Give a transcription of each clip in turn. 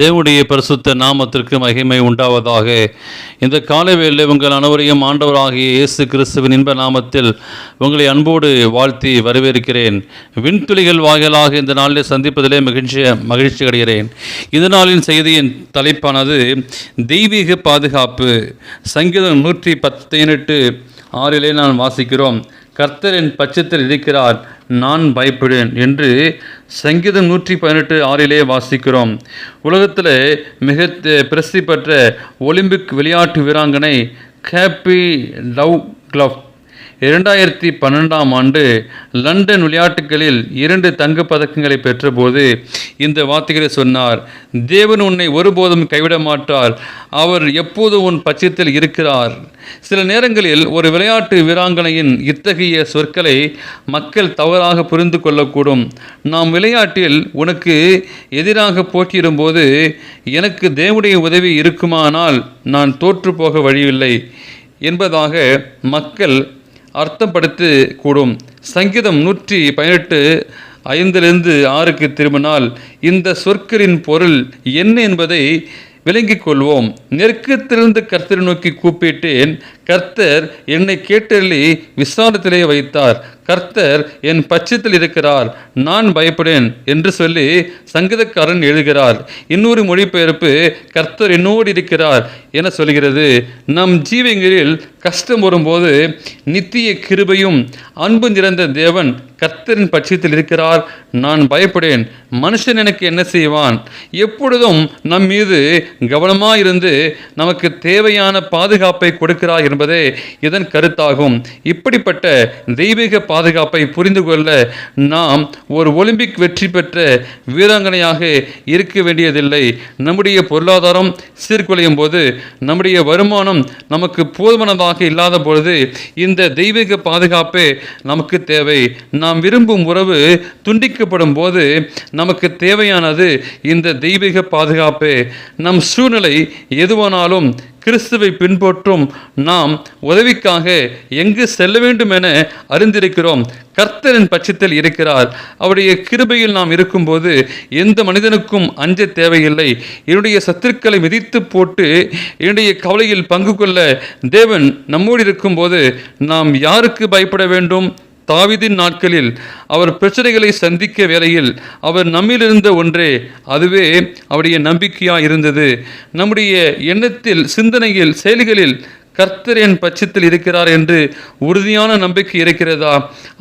தேவனுடைய பரிசுத்த நாமத்திற்கு மகிமை உண்டாவதாக. இந்த காலவேளை உங்கள் அனைவரையும் ஆண்டவராகிய இயேசு கிறிஸ்துவின் இன்ப நாமத்தில் உங்களை அன்போடு வாழ்த்தி வரவேற்கிறேன். விண்துளிகள் வாயிலாக இந்த நாளில் சந்திப்பதிலே மகிழ்ச்சி மகிழ்ச்சி அடைகிறேன். இந்த நாளின் செய்தியின் தலைப்பானது தெய்வீக பாதுகாப்பு. சங்கீதம் நூற்றி பதினெட்டு ஆறிலே நான் வாசிக்கிறோம். கர்த்தரின் பட்சத்தில் இருக்கிறார். நான் பயப்படேன் என்று சங்கீதம் நூற்றி பதினெட்டு ஆறிலே வாசிக்கிறோம். உலகத்தில் மிக பிரசித்தி பெற்ற ஒலிம்பிக் விளையாட்டு வீராங்கனை கேப்பி லவ் கிளப் இரண்டாயிரத்தி பன்னெண்டாம் ஆண்டு லண்டன் விளையாட்டுகளில் இரண்டு தங்கப் பதக்கங்களை பெற்றபோது இந்த வார்த்தைகளை சொன்னார். தேவன் உன்னை ஒருபோதும் கைவிட மாட்டார். அவர் எப்போதும் உன் பட்சத்தில் இருக்கிறார்? சில நேரங்களில் ஒரு விளையாட்டு வீராங்கனையின் இத்தகைய சொற்களை மக்கள் தவறாக புரிந்து கொள்ளக்கூடும். நாம் விளையாட்டில் உனக்கு எதிராக போட்டியிடும்போது எனக்கு தேவனுடைய உதவி இருக்குமானால் நான் தோற்று போக வழியில்லை என்பதாக மக்கள் அர்த்தப்படுத்தி கூடும். சங்கீதம் நூற்றி பதினெட்டு ஐந்திலிருந்து ஆறுக்கு திரும்பினால் இந்த சொற்களின் பொருள் என்ன என்பதை விளங்கிக் கொள்வோம். நெருக்கத்திலிருந்து கர்த்தரை நோக்கி கூப்பிட்டேன். கர்த்தர் என்னை கேட்டறி விசாரத்திலே வைத்தார். கர்த்தர் என் பட்சத்தில் இருக்கிறார். நான் பயப்படேன் என்று சொல்லி சங்கீதக்காரன் எழுதுகிறார் இன்னொரு மொழிபெயர்ப்பு கர்த்தர் என்னோடு இருக்கிறார் என சொல்கிறது. நம் ஜீவங்களில் கஷ்டம் வரும்போது நித்திய கிருபையும் அன்பு நிறந்த தேவன் கர்த்தரின் பட்சத்தில் இருக்கிறார். நான் பயப்படேன். மனுஷன் எனக்கு என்ன செய்வான்? எப்பொழுதும் நம் மீது கவனமாயிருந்து நமக்கு தேவையான பாதுகாப்பை கொடுக்கிறார் இதன் கருத்தாகும். இப்படிப்பட்ட தெய்வீக பாதுகாப்பை புரிந்து கொள்ள நாம் ஒரு ஒலிம்பிக் வெற்றி பெற்ற வீராங்கனையாக இருக்க வேண்டியதில்லை. நம்முடைய பொருளாதாரம் சீர்குலையும் போது நம்முடைய வருமானம் நமக்கு போதுமானதாக இல்லாத பொழுது இந்த தெய்வீக பாதுகாப்பே நமக்கு தேவை. நாம் விரும்பும் உறவு துண்டிக்கப்படும் போது நமக்கு தேவையானது இந்த தெய்வீக பாதுகாப்பே. நம் சூழ்நிலை எதுவானாலும் கிறிஸ்துவை பின்பற்றும் நாம் உதவிக்காக எங்கு செல்ல வேண்டும் என அறிந்திருக்கிறோம். கர்த்தரின் பட்சத்தில் இருக்கிறார். அவருடைய கிருபையில் நாம் இருக்கும்போது எந்த மனிதனுக்கும் அஞ்ச தேவையில்லை. என்னுடைய சத்துருக்களை மிதித்து போட்டு என்னுடைய கவலையில் பங்கு கொள்ள தேவன் நம்மோடு இருக்கும்போது நாம் யாருக்கு பயப்பட வேண்டும்? தாவிதின் நாட்களில் அவர் பிரச்சனைகளை சந்திக்க வேளையில் அவர் நம்மிலிருந்த ஒன்றே. அதுவே அவருடைய நம்பிக்கையாக இருந்தது. நம்முடைய எண்ணத்தில் சிந்தனையில் செயல்களில் கர்த்தர் என் பட்சத்தில் இருக்கிறார் என்று உறுதியான நம்பிக்கை இருக்கிறதா?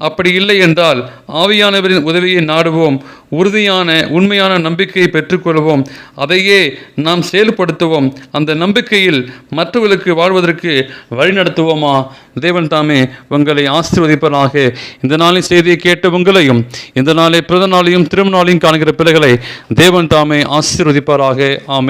அப்படி இல்லை என்றால் ஆவியானவரின் உதவியை நாடுவோம் உறுதியான உண்மையான நம்பிக்கையை பெற்றுக்கொள்வோம். அதையே நாம் செயல்படுத்துவோம். அந்த நம்பிக்கையில் மற்றவர்களுக்கு வாழ்வதற்கு வழிநடத்துவோமா தேவன் தாமே உங்களை ஆசிர்வதிப்பதாக இந்த நாளின் செய்தியை கேட்ட உங்களையும் இந்த நாளை பிறந்த நாளையும் திருமண நாளையும் காண்கிற பிள்ளைகளை தேவன் தாமே ஆசீர்வதிப்பாராக. ஆமை